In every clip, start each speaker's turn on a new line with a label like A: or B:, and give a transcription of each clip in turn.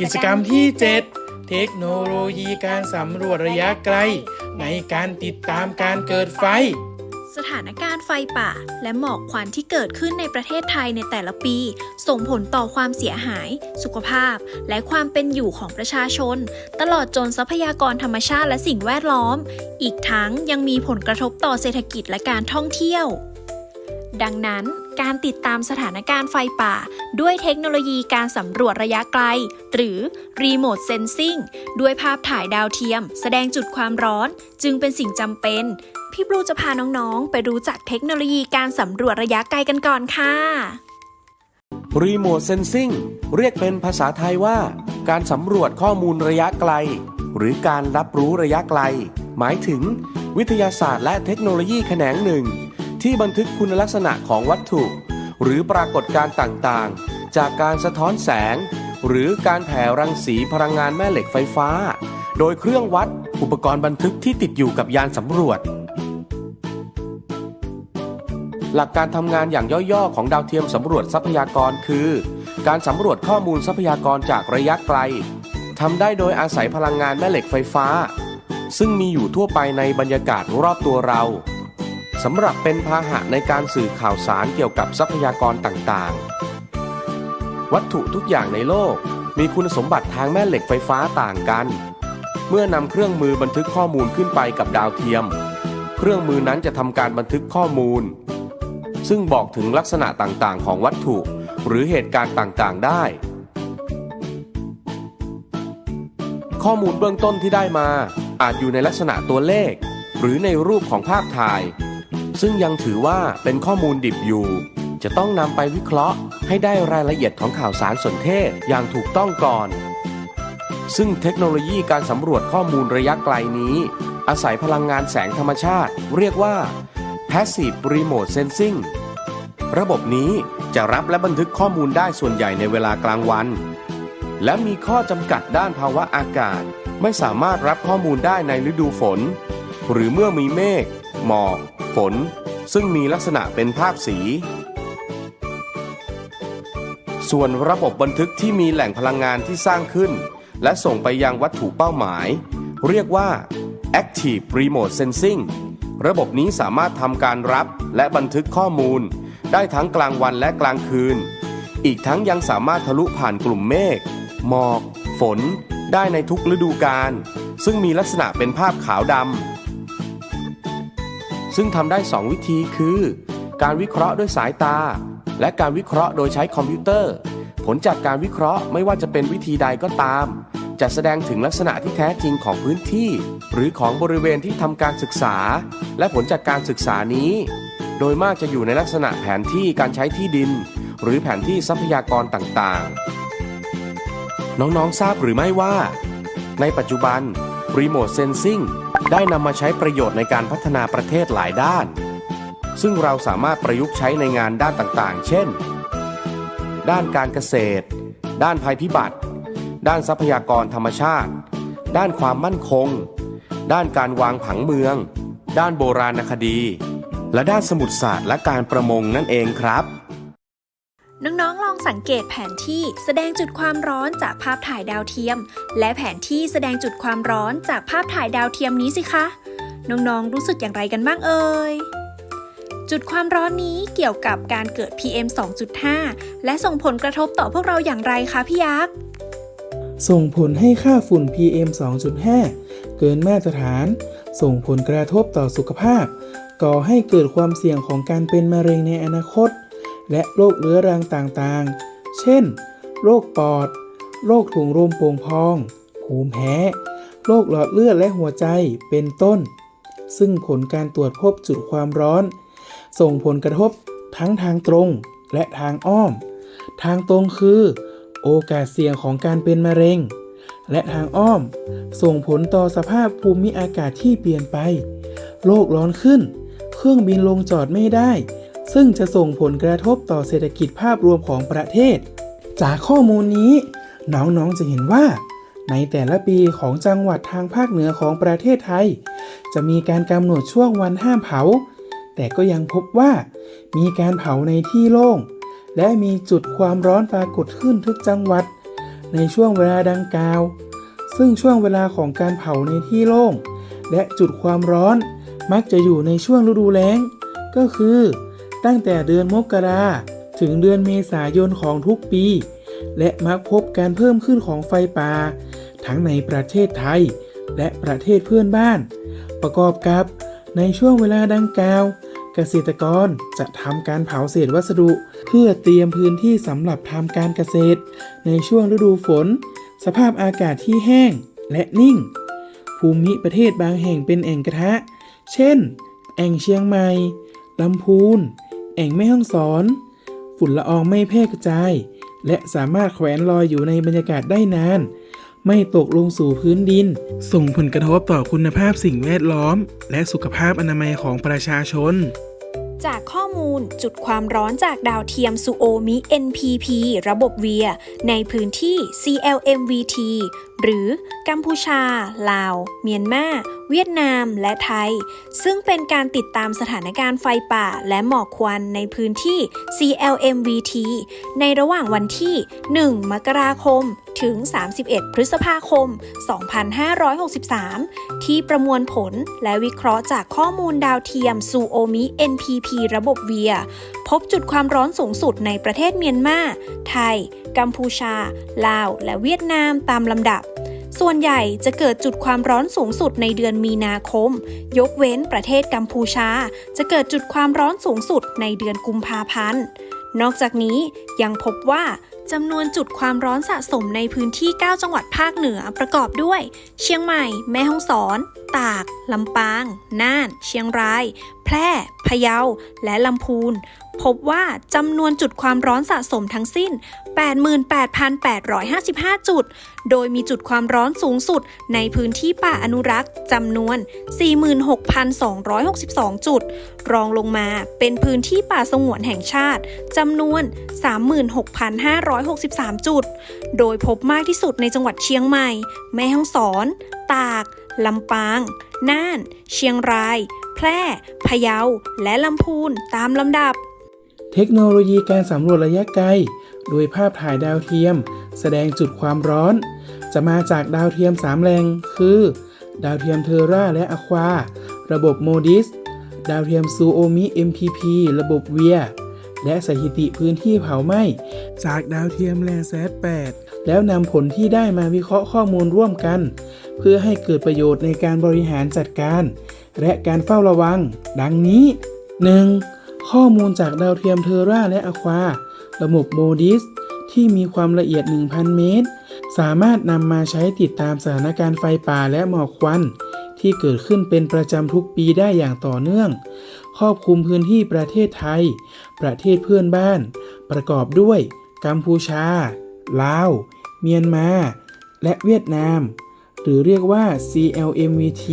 A: กิจกรรมที่ 7 เทคโนโลยีการสำรวจระยะไกล ในการติดตามการเกิดไฟ
B: สถานการณ์ไฟป่า และหมอกควันที่เกิดขึ้นในประเทศไทยในแต่ละปี ส่งผลต่อความเสียหาย สุขภาพ และความเป็นอยู่ของประชาชน ตลอดจนทรัพยากรธรรมชาติและสิ่งแวดล้อม อีกทั้งยังมีผลกระทบต่อเศรษฐกิจและการท่องเที่ยว ดังนั้น การติดตามสถานการณ์ไฟป่า ด้วยเทคโนโลยีการสำรวจระยะไกล หรือ Remote Sensing ด้วยภาพถ่ายดาวเทียม แสดงจุดความร้อน จึงเป็นสิ่งจำเป็น พี่บลูจะพาน้องๆ ไปรู้จักเทคโนโลยีการสำรวจระยะไกลกันก่อนค่ะ
C: Remote Sensing เรียกเป็นภาษาไทยว่า การสำรวจข้อมูลระยะไกล หรือการรับรู้ระยะไกล หมายถึง วิทยาศาสตร์และเทคโนโลยีแขนงหนึ่ง ที่บันทึกคุณลักษณะของวัตถุ หรือปรากฏการณ์ต่างๆ จากการสะท้อนแสง หรือการแผ่รังสีพลังงานแม่เหล็กไฟฟ้า โดยเครื่องวัดอุปกรณ์บันทึกที่ติดอยู่กับยานสำรวจ หลักการทำงานอย่างย่อๆ ของดาวเทียมสำรวจทรัพยากรคือ การสำรวจข้อมูลทรัพยากรจากระยะไกลทำได้โดยอาศัยพลังงานแม่เหล็กไฟฟ้า ซึ่งมีอยู่ทั่วไปในบรรยากาศรอบตัวเรา สำหรับเป็นพาหะในการสื่อข่าวสารเกี่ยวกับทรัพยากรต่างๆ วัตถุทุกอย่างในโลกมีคุณสมบัติทางแม่เหล็กไฟฟ้าต่างกัน เมื่อนำเครื่องมือบันทึกข้อมูลขึ้นไปกับดาวเทียม เครื่องมือนั้นจะทำการบันทึกข้อมูล ซึ่งบอกถึงลักษณะต่างๆ ของวัตถุ หรือเหตุการณ์ต่างๆ ได้ ข้อมูลเบื้องต้นที่ได้มาอาจอยู่ในลักษณะตัวเลข หรือในรูปของภาพถ่าย ซึ่งยังถือว่าเป็นข้อมูลดิบอยู่ จะต้องนำไปวิเคราะห์ให้ได้รายละเอียดของข่าวสารสนเทศอย่างถูกต้องก่อน ซึ่งเทคโนโลยีการสำรวจข้อมูลระยะไกลนี้ อาศัยพลังงานแสงธรรมชาติ เรียกว่า Passive Remote Sensing ระบบนี้จะรับและบันทึกข้อมูลได้ส่วนใหญ่ในเวลากลางวัน และมีข้อจำกัดด้านภาวะอากาศ ไม่สามารถรับข้อมูลได้ในฤดูฝน หรือเมื่อมีเมฆหมอก ฝน ซึ่งมีลักษณะเป็นภาพสี ส่วนระบบบันทึกที่มีแหล่งพลังงานที่สร้างขึ้น และส่งไปยังวัตถุเป้าหมาย เรียกว่า Active Remote Sensing ระบบนี้สามารถทำการรับและบันทึกข้อมูล ได้ทั้งกลางวันและกลางคืน อีกทั้งยังสามารถทะลุผ่านกลุ่มเมฆหมอก ฝน ได้ในทุกฤดูกาลซึ่งมีลักษณะเป็นภาพขาวดำ ซึ่งทำได้ 2 วิธีคือ การวิเคราะห์ด้วยสายตา และการวิเคราะห์โดยใช้คอมพิวเตอร์ ผลจากการวิเคราะห์ไม่ว่าจะเป็นวิธีใดก็ตาม จะแสดงถึงลักษณะที่แท้จริงของพื้นที่ หรือของบริเวณที่ทำการศึกษา และผลจากการศึกษานี้ โดยมากจะอยู่ในลักษณะแผนที่การใช้ที่ดิน หรือแผนที่ทรัพยากรต่างๆ น้องๆทราบหรือไม่ว่า ในปัจจุบัน Remote Sensing ได้นำมาใช้ประโยชน์ในการพัฒนาประเทศหลายด้าน ซึ่งเราสามารถประยุกต์ใช้ในงานด้านต่างๆ เช่น ด้านการเกษตร ด้านภัยพิบัติ ด้านทรัพยากรธรรมชาติ ด้านความมั่นคง ด้านการวางผังเมือง ด้านโบราณคดี และด้านสมุทรศาสตร์และการประมงนั่นเองครับ
B: น้องๆ ลองสังเกตแผนที่แสดงจุดความร้อนจากภาพถ่ายดาวเทียม และแผนที่แสดงจุดความร้อนจากภาพถ่ายดาวเทียมนี้สิคะ น้องๆ รู้สึกอย่างไรกันบ้างเอ่ย จุดความร้อนนี้เกี่ยวกับการเกิด PM 2.5 และส่งผลกระทบต่อพวกเราอย่างไรคะพี่ยักษ์
D: ส่งผลให้ค่าฝุ่น PM 2.5 เกินมาตรฐาน ส่งผลกระทบต่อสุขภาพ ก่อให้เกิดความเสี่ยงของการเป็นมะเร็งในอนาคต และโรคเรื้อรังต่างๆ เช่น โรคปอด โรคถุงลมโป่งพอง ภูมิแพ้ โรคหลอดเลือดและหัวใจ เป็นต้น ซึ่งผลการตรวจพบจุดความร้อน ส่งผลกระทบทั้งทางตรงและทางอ้อม ทางตรงคือ โอกาสเสี่ยงของการเป็นมะเร็ง และทางอ้อม ส่งผลต่อสภาพภูมิอากาศที่เปลี่ยนไป โลกร้อนขึ้น เครื่องบินลงจอดไม่ได้ ซึ่งจะส่งผลกระทบต่อเศรษฐกิจภาพรวมของประเทศ จากข้อมูลนี้ น้องๆจะเห็นว่า ในแต่ละปีของจังหวัดทางภาคเหนือของประเทศไทย จะมีการกำหนดช่วงวันห้ามเผา แต่ก็ยังพบว่า มีการเผาในที่โล่ง และมีจุดความร้อนปรากฏขึ้นทุกจังหวัด ในช่วงเวลาดังกล่าว ซึ่งช่วงเวลาของการเผาในที่โล่ง และจุดความร้อนมักจะอยู่ในช่วงฤดูแล้ง ก็คือ ตั้งแต่เดือนมกราถึงเดือนเมษายนของทุกปี และมักพบการเพิ่มขึ้นของไฟป่า ทั้งในประเทศไทย และประเทศเพื่อนบ้าน ประกอบกับในช่วงเวลาดังกล่าว เกษตรกรจะทำการเผาเศษวัสดุ เพื่อเตรียมพื้นที่สำหรับทำการเกษตร ในช่วงฤดูฝน สภาพอากาศที่แห้งและนิ่ง ภูมิประเทศบางแห่งเป็นแอ่งกระทะ เช่น แอ่งเชียงใหม่ลำพูน แอ่งแม่ฮ่องสอน ฝุ่นละอองไม่แพร่กระจาย และสามารถแขวนลอยอยู่ในบรรยากาศได้นาน ไม่ตกลงสู่พื้นดิน ส่งผลกระทบต่อคุณภาพสิ่งแวดล้อม และสุขภาพอนามัยของประชาชน
B: จากข้อมูลจุดความร้อนจากดาวเทียมซูโอมิ NPP ระบบเวีย ในพื้นที่ CLMVT หรือกัมพูชา ลาว เมียนมาเวียดนาม และไทย ซึ่งเป็นการติดตามสถานการณ์ไฟป่าและหมอกควันในพื้นที่ CLMVT ในระหว่างวันที่ 1 มกราคม ถึง 31 พฤษภาคม 2563 ที่ประมวลผลและวิเคราะห์จากข้อมูลดาวเทียมซูโอมิ NPP ระบบเวีย พบจุดความร้อนสูงสุดในประเทศเมียนมา ไทย กัมพูชา ลาว และเวียดนามตามลำดับ ส่วนใหญ่จะเกิดจุดความร้อนสูงสุดในเดือนมีนาคม ยกเว้นประเทศกัมพูชา จะเกิดจุดความร้อนสูงสุดในเดือนกุมภาพันธ์ นอกจากนี้ยังพบว่าจำนวนจุดความร้อนสะสมในพื้นที่ 9 จังหวัดภาคเหนือประกอบด้วย เชียงใหม่ แม่ฮ่องสอน ตาก ลำปาง น่าน เชียงราย แพร่ พะเยา และลำพูน พบว่าจำนวนจุดความร้อนสะสมทั้งสิ้น 88,855 จุด โดยมีจุดความร้อนสูงสุดในพื้นที่ป่าอนุรักษ์จำนวน 46,262 จุด รองลงมาเป็นพื้นที่ป่าสงวนแห่งชาติจำนวน 36,563 จุด โดยพบมากที่สุดในจังหวัดเชียงใหม่ แม่ฮ่องสอน ตาก ลำปาง น่าน เชียงรายแพร่ พะเยา และลำพูนตามลำดับ
D: เทคโนโลยีการสำรวจระยะไกล โดยภาพถ่ายดาวเทียม แสดงจุดความร้อน จะมาจากดาวเทียม3แหล่งคือ ดาวเทียมเทอร่าและอควา ระบบโมดิส ดาวเทียมซูโอมิ MPP ระบบเวีย และสถิติพื้นที่เผาไหม้ จากดาวเทียมแลแซด8แล้วนำผลที่ได้มาวิเคราะห์ข้อมูลร่วมกัน เพื่อให้เกิดประโยชน์ในการบริหารจัดการ และการเฝ้าระวัง ดังนี้ 1. ข้อมูลจากดาวเทียมเทอร่าและอควา ระบบโมดิส ที่มีความละเอียด 1,000 เมตร สามารถนำมาใช้ติดตามสถานการณ์ไฟป่าและหมอกควัน ที่เกิดขึ้นเป็นประจำทุกปีได้อย่างต่อเนื่อง ครอบคลุมพื้นที่ประเทศไทย ประเทศเพื่อนบ้าน ประกอบด้วย กัมพูชา ลาว เมียนมา และเวียดนาม หรือเรียกว่า CLMVT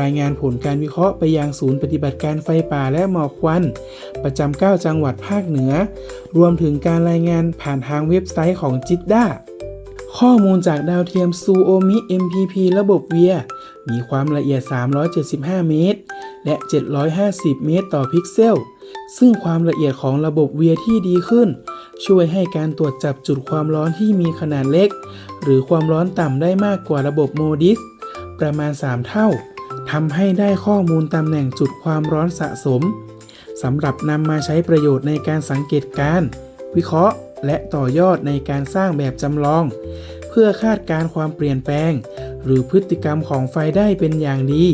D: รายงานผลการวิเคราะห์ไปยังศูนย์ปฏิบัติการไฟป่าและหมอกควัน ประจำ 9 จังหวัดภาคเหนือ รวมถึงการรายงานผ่านทางเว็บไซต์ของจิตด้าข้อมูลจากดาวเทียมซูโอมิ MPP ระบบเวีย มีความละเอียด 375 เมตร และ 750 เมตรต่อพิกเซล ซึ่งความละเอียดของระบบเวียที่ดีขึ้น ช่วยให้การตรวจจับจุดความร้อนที่มีขนาดเล็ก หรือความร้อนต่ำได้มากกว่าระบบโมดิส ประมาณ 3 เท่า ทำให้ได้ข้อมูลตำแหน่งจุดความร้อนสะสมสำหรับนำมาใช้ประโยชน์ในการสังเกตการ วิเคราะห์ และต่อยอดในการสร้างแบบจำลอง เพื่อคาดการความเปลี่ยนแปลง หรือพฤติกรรมของไฟได้เป็นอย่างดี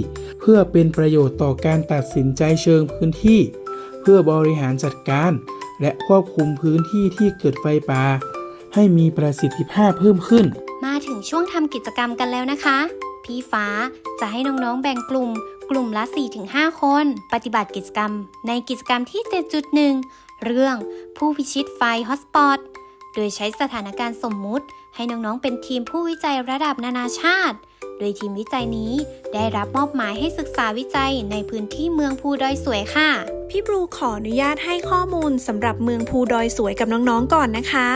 D: เพื่อเป็นประโยชน์ต่อการตัดสินใจเชิงพื้นที่ เพื่อบริหารจัดการ และควบคุมพื้นที่ที่เกิดไฟป่าให้มีประสิทธิภาพเพิ่มขึ้น
E: มาถึงช่วงทำกิจกรรมกันแล้วนะคะ พี่ฟ้า จะให้น้องๆแบ่งกลุ่ม กลุ่มละ 4-5 คน ปฏิบัติกิจกรรม ในกิจกรรมที่ 7.1 เรื่องผู้พิชิตไฟฮอสปอตโดยใช้สถานการณ์สมมุติ ให้น้องๆเป็นทีมผู้วิจัยระดับนานาชาติ โดยทีมวิจัยนี้ได้รับมอบหมายให้ศึกษาวิจัยในพื้นที่เมืองภูดอยสวยค่ะ
B: พี่บลูขออนุญาตให้ข้อมูลสำหรับเมืองภูดอยสวยกับน้องๆก่อนนะคะ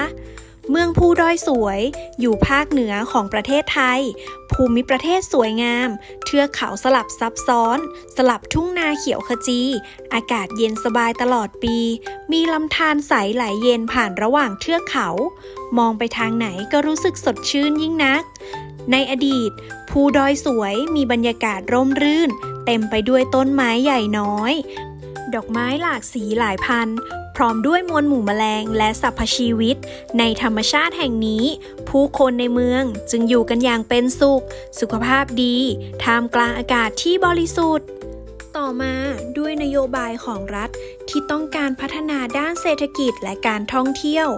B: เมืองภูดอยสวย อยู่ภาคเหนือของประเทศไทย ภูมิประเทศสวยงาม เทือกเขาสลับซับซ้อน สลับทุ่งนาเขียวขจี อากาศเย็นสบายตลอดปี มีลำธารใสไหลเย็นผ่านระหว่างเทือกเขา มองไปทางไหนก็รู้สึกสดชื่นยิ่งนัก ในอดีต ภูดอยสวยมีบรรยากาศร่มรื่น เต็มไปด้วยต้นไม้ใหญ่น้อย ดอกไม้หลากสีหลายพัน พร้อมด้วยมวลหมู่แมลงและสรรพชีวิต ในธรรมชาติแห่งนี้ ผู้คนในเมืองจึงอยู่กันอย่างเป็นสุข สุขภาพดี ท่ามกลางอากาศที่บริสุทธิ์ต่อมาด้วยนโยบายของรัฐที่ต้องการพัฒนาด้านเศรษฐกิจและการท่องเที่ยว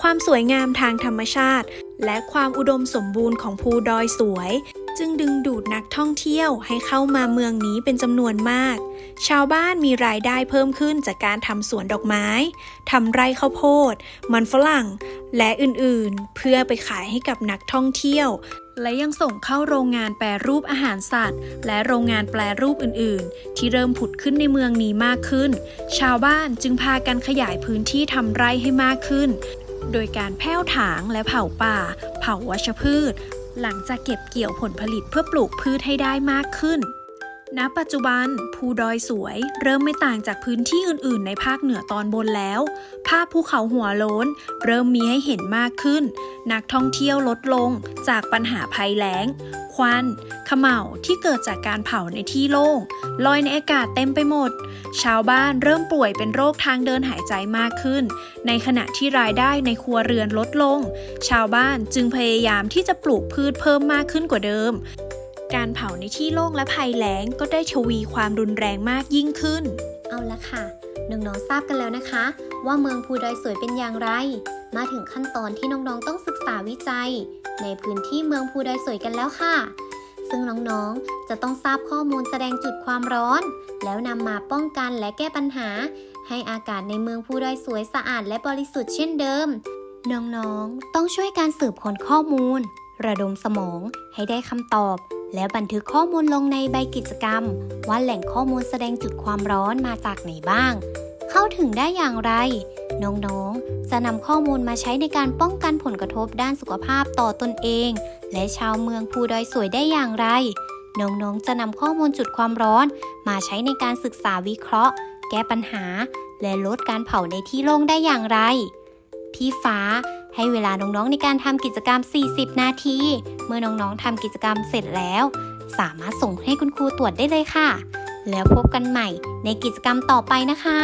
B: ความสวยงามทางธรรมชาติ และความอุดมสมบูรณ์ของภูดอยสวย จึงดึงดูดนักท่องเที่ยวให้เข้ามาเมืองนี้เป็นจำนวนมาก ชาวบ้านมีรายได้เพิ่มขึ้นจากการทำสวนดอกไม้ทำไร่ข้าวโพด มันฝรั่ง และอื่นๆ เพื่อไปขายให้กับนักท่องเที่ยว และยังส่งเข้าโรงงานแปรรูปอาหารสัตว์ และโรงงานแปรรูปอื่น ๆ ที่เริ่มผุดขึ้นในเมืองนี้มากขึ้น ชาวบ้านจึงพากันขยายพื้นที่ทำไร่ให้มากขึ้นโดยการแผ้วถางและเผาป่า เผาวัชพืช หลังจากเก็บเกี่ยวผลผลิตเพื่อปลูกพืชให้ได้มากขึ้น ณปัจจุบันภูดอยสวย เริ่มไม่ต่างจากพื้นที่อื่น ๆ ในภาคเหนือตอนบนแล้ว ภาพภูเขาหัวโล้น เริ่มมีให้เห็นมากขึ้น นักท่องเที่ยวลดลงจากปัญหาภัยแล้ง ควันขม่าที่เกิดจากการเผาในที่โล่งลอยในอากาศเต็มไปหมด ชาวบ้านเริ่มป่วยเป็นโรคทางเดินหายใจมากขึ้น ในขณะที่รายได้ในครัวเรือนลดลง ชาวบ้านจึงพยายามที่จะปลูกพืชเพิ่มมากขึ้นกว่าเดิม การเผาในที่โล่งและภัยแล้งก็ได้ชวีความรุนแรงมากยิ่งขึ้น
E: เอาละค่ะน้องๆทราบกันแล้วนะคะ ว่าเมืองภูดอยสวยเป็นอย่างไร มาถึงขั้นตอนที่น้องๆต้องศึกษาวิจัย ในพื้นที่เมืองภูดอยสวยกันแล้วค่ะ ซึ่งน้องๆจะต้องทราบข้อมูลแสดงจุดความร้อน แล้วนำมาป้องกันและแก้ปัญหา ให้อากาศในเมืองภูดอยสวยสะอาดและบริสุทธิ์เช่นเดิม น้องๆต้องช่วยการสืบค้นข้อมูล ระดมสมองให้ได้คำตอบ แล้วบันทึกข้อมูลลงในใบกิจกรรม ว่าแหล่งข้อมูลแสดงจุดความร้อนมาจากไหนบ้าง เข้าถึงได้อย่างไร น้องๆ จะนำข้อมูลมาใช้ในการป้องกันผลกระทบด้านสุขภาพต่อตนเอง และชาวเมืองภูดอยสวยได้อย่างไร น้องๆ จะนำข้อมูลจุดความร้อน มาใช้ในการศึกษาวิเคราะห์ แก้ปัญหา และลดการเผาในที่โล่งได้อย่างไร พี่ฟ้า ให้เวลาน้องๆในการทำกิจกรรม 40 นาที เมื่อน้องๆทำกิจกรรมเสร็จแล้ว สามารถส่งให้คุณครูตรวจได้เลยค่ะ แล้วพบกันใหม่ในกิจกรรมต่อไปนะคะ